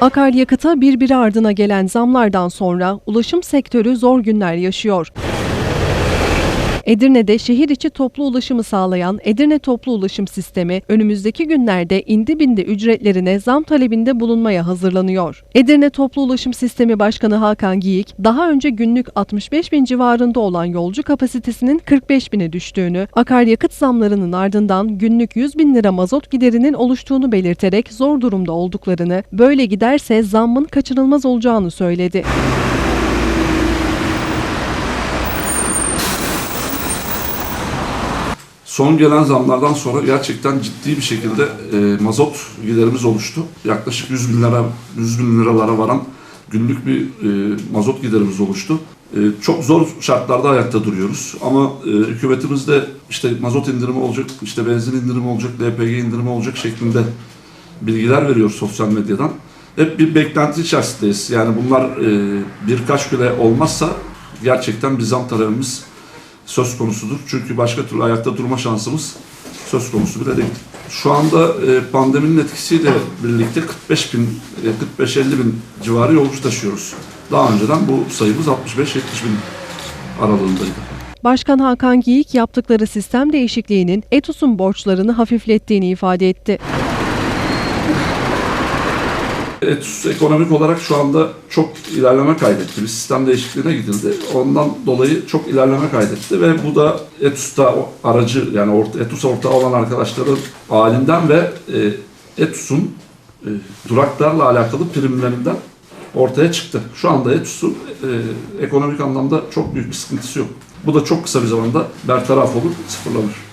Akaryakıta birbiri ardına gelen zamlardan sonra ulaşım sektörü zor günler yaşıyor. Edirne'de şehir içi toplu ulaşımı sağlayan Edirne Toplu Ulaşım Sistemi önümüzdeki günlerde indi bindi ücretlerine zam talebinde bulunmaya hazırlanıyor. Edirne Toplu Ulaşım Sistemi Başkanı Hakan Giyik, daha önce günlük 65 bin civarında olan yolcu kapasitesinin 45 bine düştüğünü, akaryakıt zamlarının ardından günlük 100 bin lira mazot giderinin oluştuğunu belirterek zor durumda olduklarını, böyle giderse zammın kaçınılmaz olacağını söyledi. Son gelen zamlardan sonra gerçekten ciddi bir şekilde e, mazot giderimiz oluştu. Yaklaşık 100 bin lira 100 bin liralara varan günlük bir e, mazot giderimiz oluştu. E, çok zor şartlarda ayakta duruyoruz ama e, hükümetimiz de işte mazot indirimi olacak, işte benzin indirimi olacak, LPG indirimi olacak şeklinde bilgiler veriyor sosyal medyadan. Hep bir beklenti içerisindeyiz. Yani bunlar e, birkaç güne olmazsa gerçekten bir zam talebimiz söz konusudur. Çünkü başka türlü ayakta durma şansımız söz konusu bile değil. Şu anda e, pandeminin etkisiyle birlikte 45 bin, e, 45-50 bin civarı yolcu taşıyoruz. Daha önceden bu sayımız 65-70 bin aralığındaydı. Başkan Hakan Giyik yaptıkları sistem değişikliğinin ETUS'un borçlarını hafiflettiğini ifade etti. ETUS ekonomik olarak şu anda çok ilerleme kaydetti. Bir sistem değişikliğine gidildi. Ondan dolayı çok ilerleme kaydetti ve bu da ETUS'ta aracı yani orta, ETUS ortağı olan arkadaşların halinden ve e, ETUS'un e, duraklarla alakalı primlerinden ortaya çıktı. Şu anda ETUS'un e, ekonomik anlamda çok büyük bir sıkıntısı yok. Bu da çok kısa bir zamanda bertaraf olur, sıfırlanır.